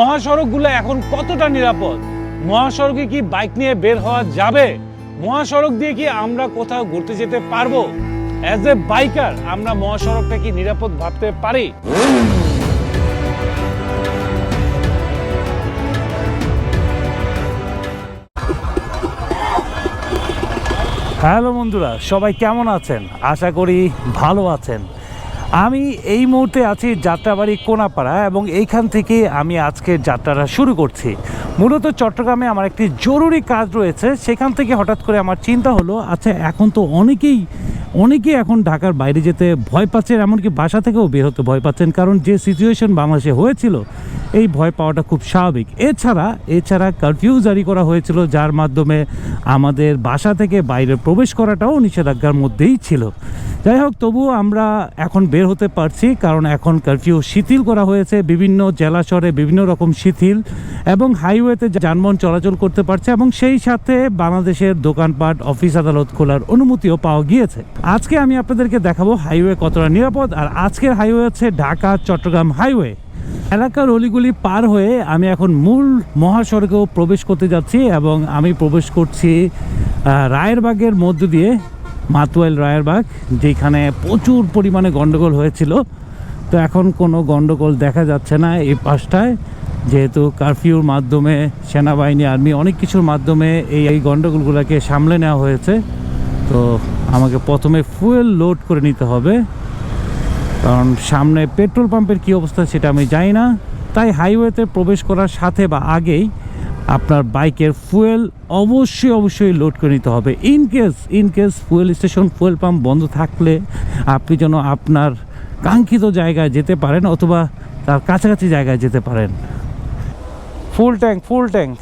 মহাসড়কগুলো এখন কতটা নিরাপদ? মহাসড়কে কি বাইক নিয়ে বের হওয়া যাবে? মহাসড়ক দিয়ে কি আমরা কোথাও ঘুরতে যেতে পারব? অ্যাজ এ বাইকার আমরা মহাসড়কটা কি নিরাপদ ভাবতে পারি? হ্যালো বন্ধুরা, সবাই কেমন আছেন? আশা করি ভালো আছেন। আমি এই মুহূর্তে আছি যাত্রাবাড়ি কোনাপাড়া এবং এইখান থেকে আমি আজকের যাত্রাটা শুরু করছি। মূলত চট্টগ্রামে আমার একটি জরুরি কাজ রয়েছে। সেখান থেকে হঠাৎ করে আমার চিন্তা হলো আচ্ছা এখন তো অনেকেই অনেকেই এখন ঢাকার বাইরে যেতে ভয় পাচ্ছেন, এমনকি বাসা থেকেও বের হতে ভয় পাচ্ছেন, কারণ যে সিচুয়েশন বাংলাদেশে হয়েছিল, এই ভয় পাওয়াটা খুব স্বাভাবিক। এছাড়া এছাড়া কারফিউ জারি করা হয়েছিল, যার মাধ্যমে আমাদের বাসা থেকে বাইরে প্রবেশ করাটাও নিষেধাজ্ঞার মধ্যেই ছিল। যাই হোক, তবুও আমরা এখন বের হতে পারছি, কারণ এখন কারফিউ শিথিল করা হয়েছে। বিভিন্ন জেলা শহরে বিভিন্ন রকম শিথিল এবং হাইওয়েতে যানবাহন চলাচল করতে পারছে এবং সেই সাথে বাংলাদেশের দোকানপাট, অফিস আদালত খোলার অনুমতিও পাওয়া গিয়েছে। আজকে আমি আপনাদেরকে দেখাবো হাইওয়ে কতটা নিরাপদ, আর আজকের হাইওয়ে হচ্ছে ঢাকা চট্টগ্রাম হাইওয়ে। এলাকার অলিগুলি পার হয়ে আমি এখন মূল মহাসড়কেও প্রবেশ করতে যাচ্ছি এবং আমি প্রবেশ করছি রায়েরবাগের মধ্য দিয়ে মাতুয়াইল রায়েরবাগ, যেখানে প্রচুর পরিমাণে গন্ডগোল হয়েছিল। তো এখন কোনো গন্ডগোল দেখা যাচ্ছে না এই পাশটায়। যেহেতু কারফিউর মাধ্যমে, সেনাবাহিনী, আর্মি অনেক কিছুর মাধ্যমে এই এই গন্ডগোলগুলোকে সামলে নেওয়া হয়েছে। তো আমাকে প্রথমে ফুয়েল লোড করে নিতে হবে। কারণ সামনে পেট্রোল পাম্পের কী অবস্থা সেটা আমি জানি না। তাই হাইওয়েতে প্রবেশ করার সাথে বা আগেই আপনার বাইকের ফুয়েল অবশ্যই অবশ্যই লোড করে নিতে হবে। In case in case fuel station fuel pump বন্ধ থাকলে আপনি যেন আপনার কাঙ্ক্ষিত জায়গায় যেতে পারেন অথবা তার কাছাকাছি জায়গায় যেতে পারেন। ফুল ট্যাঙ্ক ফুল ট্যাঙ্ক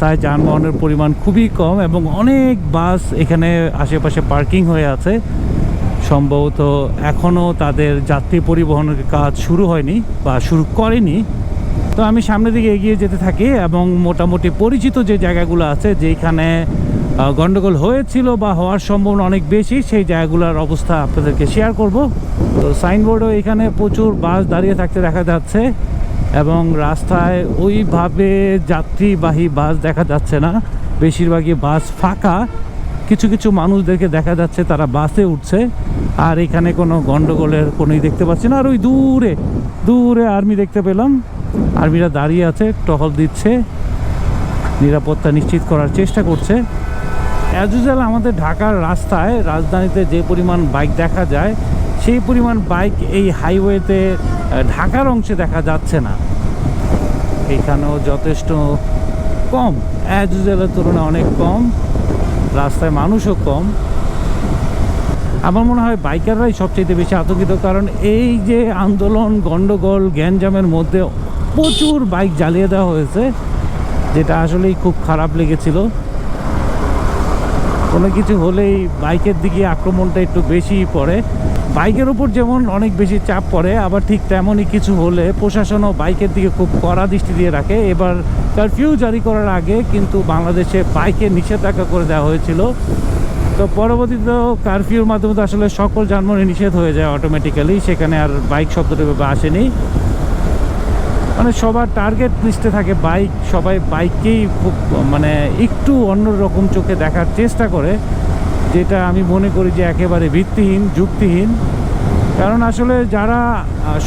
তাই যানবাহনের পরিমাণ খুবই কম এবং অনেক বাস এখানে আশেপাশে পার্কিং হয়ে আছে। সম্ভবত এখনও তাদের যাত্রী পরিবহনের কাজ শুরু হয়নি বা শুরু করেনি। তো আমি সামনের দিকে এগিয়ে যেতে থাকি এবং মোটামুটি পরিচিত যে জায়গাগুলো আছে যেখানে গন্ডগোল হয়েছিল বা হওয়ার সম্ভাবনা অনেক বেশি, সেই জায়গাগুলোর অবস্থা আপনাদেরকে শেয়ার করব। তো সাইনবোর্ডও এখানে প্রচুর বাস দাঁড়িয়ে থাকতে দেখা যাচ্ছে এবং রাস্তায় ওইভাবে যাত্রীবাহী বাস দেখা যাচ্ছে না। বেশিরভাগই বাস ফাঁকা। কিছু কিছু মানুষদেরকে দেখা যাচ্ছে তারা বাসে উঠছে। আর এখানে কোনো গন্ডগোলের কোনোই দেখতে পাচ্ছি না। আর ওই দূরে দূরে আর্মি দেখতে পেলাম। আর্মিরা দাঁড়িয়ে আছে, টহল দিচ্ছে, নিরাপত্তা নিশ্চিত করার চেষ্টা করছে। অ্যাজ ইউজুয়াল আমাদের ঢাকার রাস্তায়, রাজধানীতে যে পরিমাণ বাইক দেখা যায়, সেই পরিমাণ বাইক এই হাইওয়েতে ঢাকার অংশে দেখা যাচ্ছে না। এখানেও যথেষ্ট কম। অ্যাজ ইউজুয়ালের তুলনায় অনেক কম। রাস্তায় মানুষও কম। আমার মনে হয় বাইকাররাই সবচেয়ে বেশি আতঙ্কিত, কারণ এই যে আন্দোলন, গন্ডগোল, গ্যাঞ্জামের মধ্যে প্রচুর বাইক জ্বালিয়ে দেওয়া হয়েছে, যেটা আসলেই খুব খারাপ লেগেছিল। কোনো কিছু হলেই বাইকের দিকে আক্রমণটা একটু বেশি পড়ে। বাইকের উপর যেমন অনেক বেশি চাপ পড়ে, আবার ঠিক তেমনই কিছু হলে প্রশাসনও বাইকের দিকে খুব কড়া দৃষ্টি দিয়ে রাখে। এবার কারফিউ জারি করার আগে কিন্তু বাংলাদেশে বাইকে নিষেধাজ্ঞা করে দেওয়া হয়েছিল। তো পরবর্তীতে কারফিউর মাধ্যমে আসলে সকল যানবাহনে নিষেধ হয়ে যায় অটোমেটিক্যালি সেখানে আর বাইক শব্দটা আসেনি। মানে সবার টার্গেট লিস্টে থাকে বাইক সবাই বাইককেই মানে একটু অন্যরকম চোখে দেখার চেষ্টা করে, যেটা আমি মনে করি যে একেবারে ভিত্তিহীন, যুক্তিহীন। কারণ আসলে যারা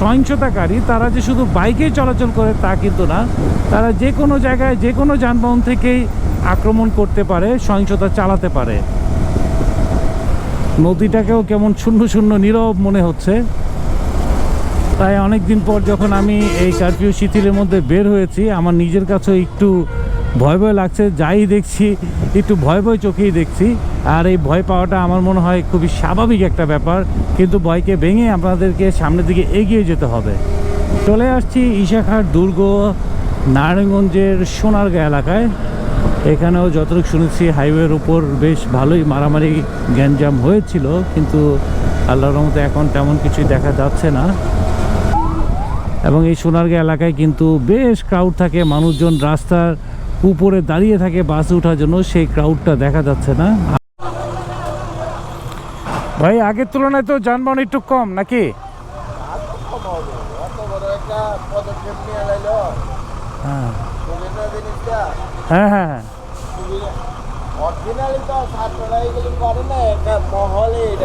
সহিংসতাকারী, তারা যে শুধু বাইকেই চলাচল করে তা কিন্তু না। তারা যে কোনো জায়গায়, যে কোনো যানবাহন থেকেই আক্রমণ করতে পারে, সহিংসতা চালাতে পারে। নদীটাকেও কেমন শূন্য শূন্য নীরব মনে হচ্ছে। তাই অনেক দিন পর যখন আমি এই কারফিউ শিথিলের মধ্যে বের হয়েছি, আমার নিজের কাছেও একটু ভয় ভয় লাগছে, যাই দেখছি, একটু ভয় ভয় চোখেই দেখছি। আর এই ভয় পাওয়াটা আমার মনে হয় খুবই স্বাভাবিক একটা ব্যাপার, কিন্তু ভয়কে ভেঙে আপনাদেরকে সামনের দিকে এগিয়ে যেতে হবে। চলে আসছি ইশাখার দুর্গ, নারায়ণগঞ্জের সোনারগাঁ এলাকায়। এখানেও যতটুকু শুনেছি হাইওয়ের উপর বেশ ভালোই মারামারি, গ্যাঞ্জাম হয়েছিল, কিন্তু আল্লাহর রহমতে এখন তেমন কিছুই দেখা যাচ্ছে না। এবং এই সোনারগাঁ এলাকায় কিন্তু বেশ ক্রাউড থাকে মানুষজন রাস্তার উপরে দাঁড়িয়ে থাকে বাসে ওঠার জন্য সেই ক্রাউডটা দেখা যাচ্ছে না। ভাই আগের তুলনায় তো যানবাহন একটু কম নাকি? হ্যাঁ হ্যাঁ হ্যাঁ।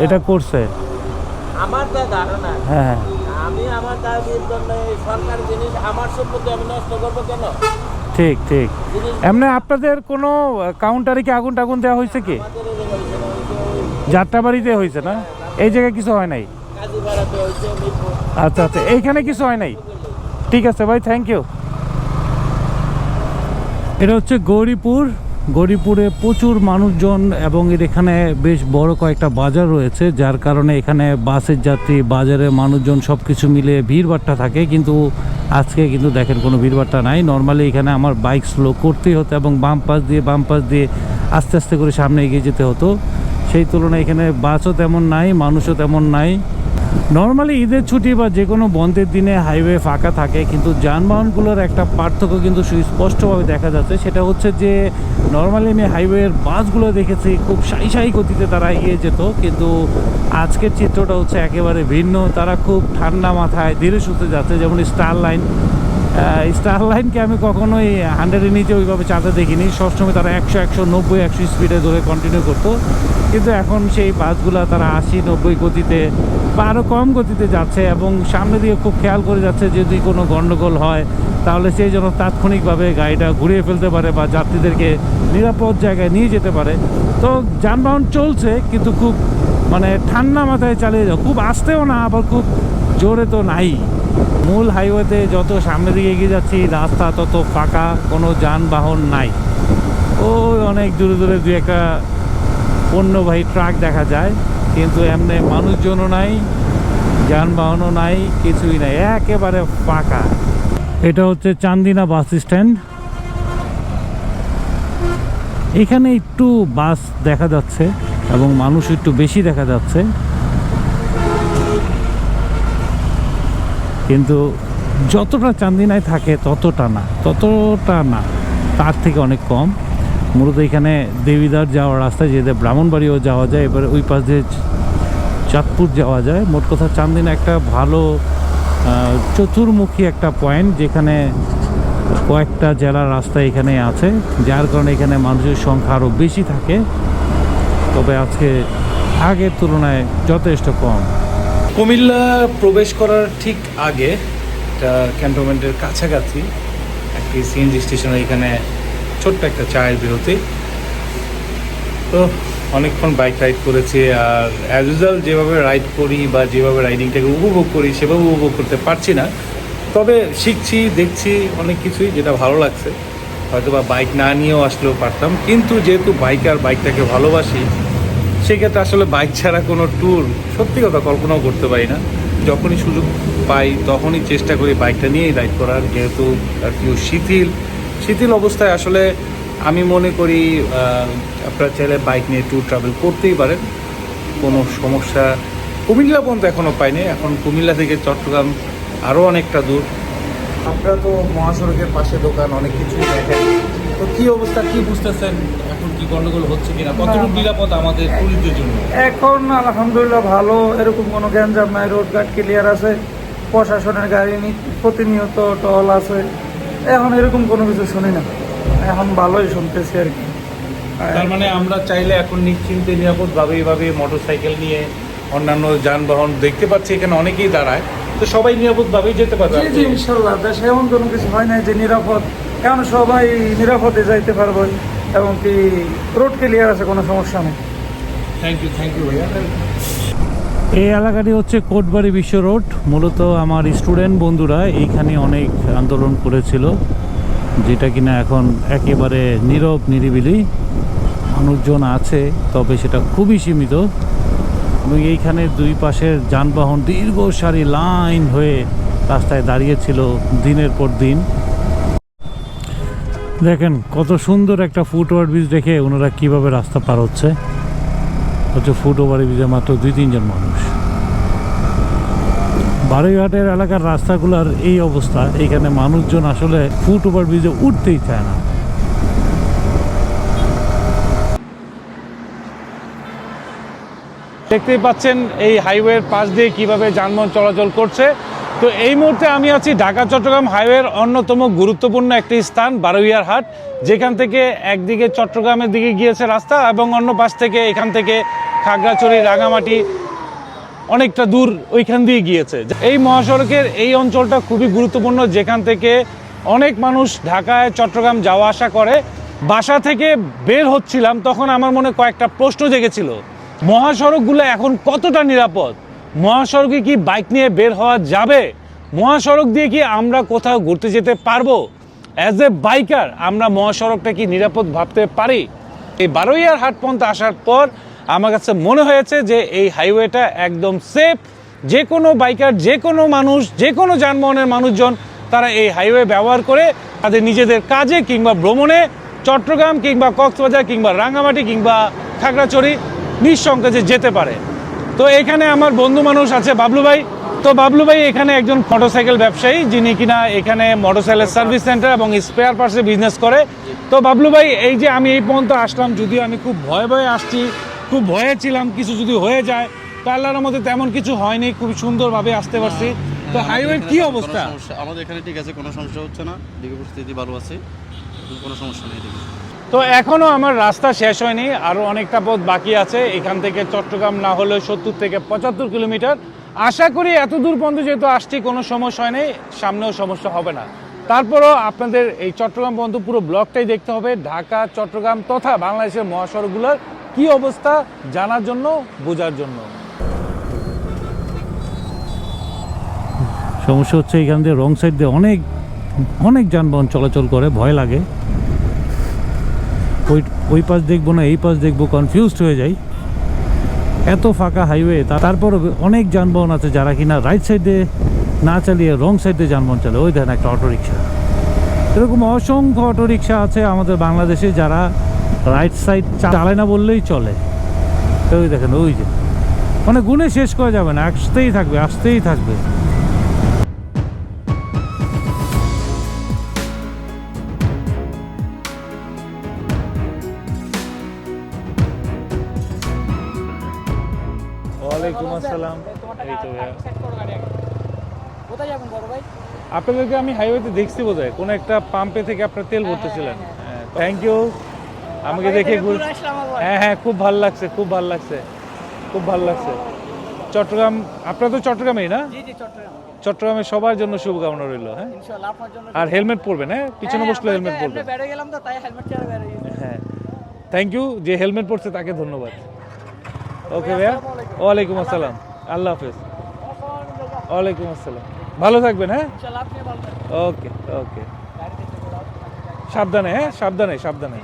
এটা করছে। আমার তো ধারণা। হ্যাঁ হ্যাঁ। আমি আমার দাবির জন্য এই সরকার জিনিস আমার সম্পত্তি আমি নষ্ট করব কেন? ঠিক ঠিক। এমনি আপনাদের কোনো কাউন্টারে কি আগুন টাগুন দেওয়া হয়েছে কি? যাত্রাবাড়িতে হয়েছে না এই জায়গায় কিছু হয় নাই? আচ্ছা আচ্ছা এইখানে কিছু হয় নাই? ঠিক আছে ভাই থ্যাংক ইউ এটা হচ্ছে গৌরীপুর গৌরীপুরে প্রচুর মানুষজন এবং এর এখানে বেশ বড় কয়েকটা বাজার রয়েছে, যার কারণে এখানে বাসের যাত্রী বাজারে মানুষজন সব কিছু মিলে ভিড়ভাট্টা থাকে, কিন্তু আজকে কিন্তু দেখেন কোনো ভিড়ভাট্টা নাই। নর্মালি এখানে আমার বাইক স্লো করতেই হতো এবং বাম পাশ দিয়ে, বাম পাশ দিয়ে আস্তে আস্তে করে সামনে এগিয়ে যেতে হতো। সেই তুলনায় এখানে বাসও তেমন নাই, মানুষও তেমন নাই। নর্মালি ঈদের ছুটি বা যে কোনো বন্ধের দিনে হাইওয়ে ফাঁকা থাকে, কিন্তু যানবাহনগুলোর একটা পার্থক্য কিন্তু সুস্পষ্টভাবে দেখা যাচ্ছে। সেটা হচ্ছে যে নর্মালি আমি হাইওয়ের বাসগুলো দেখেছি, খুব সাই সাই গতিতে তারা এগিয়ে যেত, কিন্তু আজকের চিত্রটা হচ্ছে একেবারে ভিন্ন। তারা খুব ঠান্ডা মাথায় ধীরে সুস্থে যাচ্ছে, যেমন স্টার লাইন স্টার লাইনকে আমি কখনোই হান্ড্রেডের নিচে ওইভাবে চাঁদে দেখিনি। সবসময় তারা একশো একশো, নব্বই, একশো স্পিডে ধরে কন্টিনিউ করতো। কিন্তু এখন সেই বাসগুলো তারা আশি, নব্বই গতিতে বা আরও কম গতিতে যাচ্ছে এবং সামনে দিয়ে খুব খেয়াল করে যাচ্ছে যদি কোনো গণ্ডগোল হয়, তাহলে সেই জন্য তাৎক্ষণিকভাবে গাড়িটা ঘুরিয়ে ফেলতে পারে বা যাত্রীদেরকে নিরাপদ জায়গায় নিয়ে যেতে পারে। তো যানবাহন চলছে, কিন্তু খুব মানে ঠান্ডা মাথায় চালিয়ে যাও, খুব আসতেও না, আবার খুব জোরে তো নাই। মূল হাইওয়েতে যত সামনের দিকে এগিয়ে যাচ্ছি, রাস্তা তত ফাঁকা, কোনো যানবাহন নাই। ওই অনেক দূরে দূরে দু একটা পণ্যবাহী ট্রাক দেখা যায়, কিন্তু এমনি মানুষজনও নাই, যানবাহনও নাই, কিছুই নাই, একেবারে ফাঁকা। এটা হচ্ছে চান্দিনা বাস স্ট্যান্ড। এখানে একটু বাস দেখা যাচ্ছে এবং মানুষ একটু বেশি দেখা যাচ্ছে। কিন্তু যতটা চান্দিনায় থাকে ততটা না ততটা না। তার থেকে অনেক কম। মূলত এখানে দেবিদার যাওয়ার রাস্তা যেতে ব্রাহ্মণবাড়িও যাওয়া যায়, এবারে ওই পাশ দিয়ে চাঁদপুর যাওয়া যায়। মোট কথা চান্দিনা একটা ভালো চতুর্মুখী একটা পয়েন্ট যেখানে কয়েকটা জেলার রাস্তা এখানে আছে, যার কারণে এখানে মানুষের সংখ্যা আরও বেশি থাকে। তবে আজকে আগের তুলনায় যথেষ্ট কম। কুমিল্লা প্রবেশ করার ঠিক আগে একটা ক্যান্টনমেন্টের কাছাকাছি একটি সিএনজি স্টেশনে, এখানে ছোট্ট একটা চায়ের বিরতি। তো অনেকক্ষণ বাইক রাইড করেছি আর অ্যাজ ইউজুয়াল যেভাবে রাইড করি বা যেভাবে রাইডিংটাকে উপভোগ করি সেভাবে উপভোগ করতে পারছি না। তবে শিখছি, দেখছি অনেক কিছুই যেটা ভালো লাগছে। হয়তো বা বাইক না নিয়েও আসলেও পারতাম। কিন্তু যেহেতু বাইক আর বাইকটাকে ভালোবাসি সেক্ষেত্রে আসলে বাইক ছাড়া কোনো ট্যুর সত্যি কথা কল্পনাও করতে পারি না। যখনই সুযোগ পাই তখনই চেষ্টা করি বাইকটা নিয়েই রাইড করার। যেহেতু আর কি শিথিল শিথিল অবস্থায় আসলে আমি মনে করি আপনারা চাইলে বাইক নিয়ে ট্যুর ট্রাভেল করতেই পারেন। কোনো সমস্যা কুমিল্লা পর্যন্ত এখনও পাইনি। এখন কুমিল্লা থেকে চট্টগ্রাম আরও অনেকটা দূর। আপনারা তো মহাসড়কের পাশে দোকান, অনেক কিছুই দেখেন। তো কী অবস্থা, কী বুঝতেছেন? এখন কি গন্ডগোল হচ্ছে কিনা? কতটুকু নিরাপদ আমাদের টুরিস্টদের জন্য? এখন আলহামদুলিল্লাহ ভালো এরকম কোনো গ্যাঞ্জাম নাই রোড ঘাট ক্লিয়ার আছে প্রশাসনের গাড়ি নি- প্রতিনিয়ত টহল আছে। এখন এরকম কোনো কিছু শুনি না। এখন ভালোই শুনতেছি আর কি। তার মানে আমরা চাইলে এখন নিশ্চিন্তে নিরাপদভাবে এইভাবে মোটর সাইকেল নিয়ে অন্যান্য যানবাহন দেখতে পাচ্ছি এখানে অনেকেই দাঁড়ায়। তো সবাই নিরাপদভাবেই যেতে পারবে জি জি ইনশাল্লাহ। দেশে এমন কোনো কিছু হয় নাই যে নিরাপদ। কারণ সবাই নিরাপদে যাইতে পারবে। এবং কি রোড ক্লিয়ার আছে কোনো সমস্যা নেই। থ্যাংক ইউ থ্যাংক ইউ ভাইয়া। এই এলাকাটি হচ্ছে কোটবাড়ি বিশ্ব রোড। মূলত আমার স্টুডেন্ট বন্ধুরা এইখানে অনেক আন্দোলন করেছিল যেটা কিনা এখন একেবারে নীরব নিরিবিলি। মানুষজন আছে তবে সেটা খুবই সীমিত। এবং এইখানে দুই পাশের যানবাহন দীর্ঘ সারি লাইন হয়ে রাস্তায় দাঁড়িয়েছিল দিনের পর দিন। দেখেন, কত সুন্দর একটা ফুটওভার ব্রিজ দেখে ওনারা কীভাবে রাস্তা পার হচ্ছে। হচ্ছে ফুট ওভারে ব্রিজে মাত্র দুই, তিনজন মানুষ। বারুইহাটের এলাকার রাস্তাগুলোর এই অবস্থা, এখানে মানুষজন আসলে ফুট ওভার ব্রিজে উঠতেই চায় না। দেখতেই পাচ্ছেন এই হাইওয়ের পাশ দিয়ে কীভাবে যানবাহন চলাচল করছে। তো এই মুহূর্তে আমি আছি ঢাকা, চট্টগ্রাম হাইওয়ের অন্যতম গুরুত্বপূর্ণ একটি স্থান বারোইয়ার হাট যেখান থেকে একদিকে চট্টগ্রামের দিকে গিয়েছে রাস্তা এবং অন্য পাশ থেকে এখান থেকে খাগড়াছড়ি, রাঙামাটি অনেকটা দূর ওইখান দিয়ে গিয়েছে। এই মহাসড়কের এই অঞ্চলটা খুবই গুরুত্বপূর্ণ, যেখান থেকে অনেক মানুষ ঢাকায়, চট্টগ্রাম যাওয়া আসা করে। বাসা থেকে বের হচ্ছিলাম, তখন আমার মনে কয়েকটা প্রশ্ন জেগেছিল। মহাসড়কগুলো এখন কতটা নিরাপদ? মহাসড়কে কি বাইক নিয়ে বের হওয়া যাবে? মহাসড়ক দিয়ে কি আমরা কোথাও ঘুরতে যেতে পারব? অ্যাজ এ বাইকার আমরা মহাসড়কটা কি নিরাপদ ভাবতে পারি? এই বারোইয়ার হাট পর্যন্ত আসার পর আমার কাছে মনে হয়েছে যে এই হাইওয়েটা একদম সেফ যে কোনো বাইকার যে কোনো মানুষ, যে কোনো যানবাহনের মানুষজন, তারা এই হাইওয়ে ব্যবহার করে তাদের নিজেদের কাজে কিংবা ভ্রমণে চট্টগ্রাম কিংবা কক্সবাজার কিংবা রাঙামাটি কিংবা খাগড়াছড়ি নিঃসংকোচে যেতে পারে। তো এখানে আমার বন্ধু মানুষ আছে বাবলু ভাই। তো বাবলু ভাই এখানে একজন মোটরসাইকেল ব্যবসায়ী যিনি কিনা এখানে মোটরসাইকেল সার্ভিস সেন্টার এবং স্পেয়ার পার্টসে বিজনেস করে। তো বাবলু ভাই এই যে আমি এই পর্যন্ত আসলাম যদিও আমি খুব ভয়ে ভয়ে আসছি খুব ভয়ে ছিলাম কিছু যদি হয়ে যায় তো আল্লাহর মধ্যে তেমন কিছু হয়নি খুব সুন্দরভাবে আসতে পারছি। তো হ্যাঁ, হাইওয়ের আমাদের কি অবস্থা? আমাদের এখানে ঠিক আছে কোনো সমস্যা হচ্ছে না দিকে পরিস্থিতি ভালো আছে কোনো সমস্যা নেই তো এখনও আমার রাস্তা শেষ হয়নি আরও অনেকটা পথ বাকি আছে। এখান থেকে চট্টগ্রাম না হলেও সত্তর থেকে পঁচাত্তর কিলোমিটার। আশা করি এত দূর পর্যন্ত যেহেতু আসছি, কোনো সমস্যা হয়নি, সামনেও সমস্যা হবে না। তারপরও আপনাদের এই চট্টগ্রাম পর্যন্ত পুরো ব্লকটাই দেখতে হবে, ঢাকা, চট্টগ্রাম তথা বাংলাদেশের মহাসড়কগুলোর কি অবস্থা জানার জন্য, বোঝার জন্য। সমস্যা হচ্ছে এখান দিয়ে রং সাইড দিয়ে অনেক অনেক যানবাহন চলাচল করে, ভয় লাগে। ওই ওই পাশ দেখব না, এই পাশ দেখব কনফিউজড হয়ে যাই। এত ফাঁকা হাইওয়ে তারপর অনেক যানবাহন আছে যারা কিনা রাইট সাইডে না চালিয়ে রং সাইডে যানবাহন চালায় ওই দেখেন একটা অটো রিক্সা এরকম অসংখ্য অটো রিক্সা আছে আমাদের বাংলাদেশে যারা রাইট সাইড চালায় না বললেই চলে। ওই দেখেন, ওই যে। মানে গুণে শেষ করা যাবে না, আসতেই থাকবে আসতেই থাকবে। আপনাদেরকে আমি হাইওয়েতে দেখছি বোধহয়। কোনো একটা পাম্পে থেকে আপনার তেল ভরতেছিলেন। থ্যাংক ইউ আমাকে দেখে হ্যাঁ হ্যাঁ খুব ভালো লাগছে খুব ভালো লাগছে। খুব ভালো লাগছে। চট্টগ্রাম আপনারা তো চট্টগ্রামেই না? চট্টগ্রামের সবার জন্য শুভকামনা রইল হ্যাঁ? আর হেলমেট পরবেন হ্যাঁ পিছনে বসলে হেলমেট পরবেন গেছি। হ্যাঁ। থ্যাংক ইউ যে হেলমেট পরছে তাকে ধন্যবাদ। ওকে ভাইয়া। ওয়ালাইকুম আসসালাম। আল্লাহ হাফেজ। ওয়ালাইকুম আসসালাম। ভালো থাকবেন হ্যাঁ? ওকে ওকে। সাবধানে হ্যাঁ? সাবধানে সাবধানে।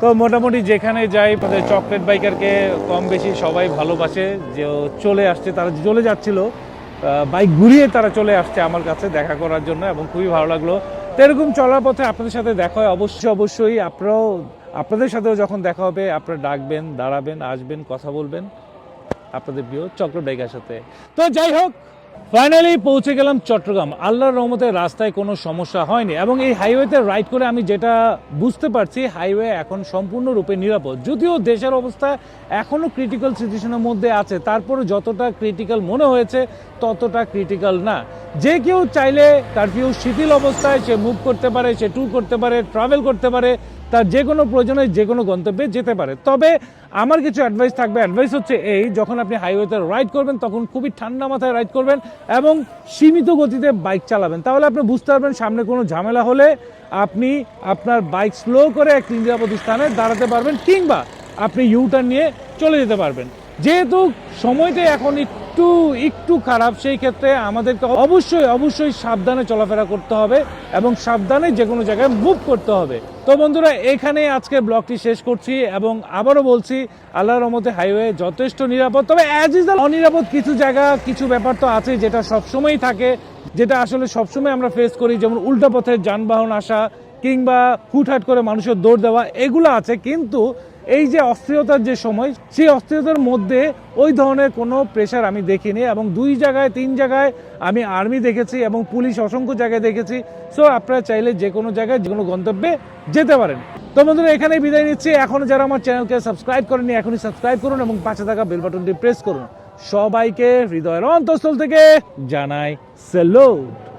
তো মোটামুটি যেখানে যাই চকলেট বাইকারকে কম বেশি সবাই ভালোবাসে যে চলে আসছে তারা চলে যাচ্ছিল বাইক ঘুরিয়ে তারা চলে আসছে আমার কাছে দেখা করার জন্য এবং খুবই ভালো লাগল। তো এরকম চলার পথে আপনাদের সাথে দেখা হয় অবশ্যই অবশ্যই। আপনারাও আপনাদের সাথেও যখন দেখা হবে আপনারা ডাকবেন দাঁড়াবেন আসবেন কথা বলবেন। আপনাদের প্রিয় চক্র বাইকের সাথে। তো যাই হোক ফাইনালি পৌঁছে গেলাম চট্টগ্রাম। আল্লাহর রহমতে রাস্তায় কোনো সমস্যা হয়নি এবং এই হাইওয়েতে রাইড করে আমি যেটা বুঝতে পারছি হাইওয়ে এখন সম্পূর্ণরূপে নিরাপদ। যদিও দেশের অবস্থা এখনও ক্রিটিক্যাল সিচুয়েশনের মধ্যে আছে তারপরে যতটা ক্রিটিক্যাল মনে হয়েছে, ততটা ক্রিটিক্যাল না। যে কেউ চাইলে কারফিউ শিথিল অবস্থায় সে মুভ করতে পারে, সে ট্যুর করতে পারে ট্রাভেল করতে পারে তার যে কোনো প্রয়োজনে যে কোনো গন্তব্যে যেতে পারে। তবে আমার কিছু অ্যাডভাইস থাকবে। অ্যাডভাইস হচ্ছে এই, যখন আপনি হাইওয়েতে রাইড করবেন, তখন খুবই ঠান্ডা মাথায় রাইড করবেন এবং সীমিত গতিতে বাইক চালাবেন। তাহলে আপনি বুঝতে পারবেন সামনে কোনো ঝামেলা হলে আপনি আপনার বাইক স্লো করে একটি নিরাপদ স্থানে দাঁড়াতে পারবেন কিংবা আপনি ইউটার্ন নিয়ে চলে যেতে পারবেন। যেহেতু সময়টা এখন একটু একটু খারাপ, সেই ক্ষেত্রে আমাদেরকে অবশ্যই অবশ্যই সাবধানে চলাফেরা করতে হবে এবং সাবধানে যে কোনো জায়গায় মুভ করতে হবে। তো বন্ধুরা, এখানেই আজকে ব্লগটি শেষ করছি এবং আবারও বলছি, আল্লাহর রহমতে হাইওয়ে যথেষ্ট নিরাপদ। তবে অ্যাজ ইজ অনিরাপদ কিছু জায়গা, কিছু ব্যাপার তো আছে যেটা সবসময়ই থাকে, যেটা আসলে সবসময় আমরা ফেস করি, যেমন উল্টো পথের যানবাহন আসা কিংবা হুটহাট করে মানুষের দৌড় দেওয়া, এগুলো আছে। কিন্তু এই যে অস্থিরতার যে সময়, সেই অস্থিরতার মধ্যে ওই ধরনের কোনো প্রেশার আমি দেখিনি এবং দুই জায়গায়, তিন জায়গায় আমি আর্মি দেখেছি এবং পুলিশ অসংখ্য জায়গায় দেখেছি। সো আপনারা চাইলে যে কোনো জায়গায়, যে কোনো গন্তব্যে যেতে পারেন। তো বন্ধুরা, এখানেই বিদায় নিচ্ছি। এখনও যারা আমার চ্যানেলকে সাবস্ক্রাইব করেনি এখনই সাবস্ক্রাইব করুন এবং পাশে থাকা বেল বাটনটি প্রেস করুন। সবাইকে হৃদয়ের অন্তঃস্থল থেকে জানাই স্যালুট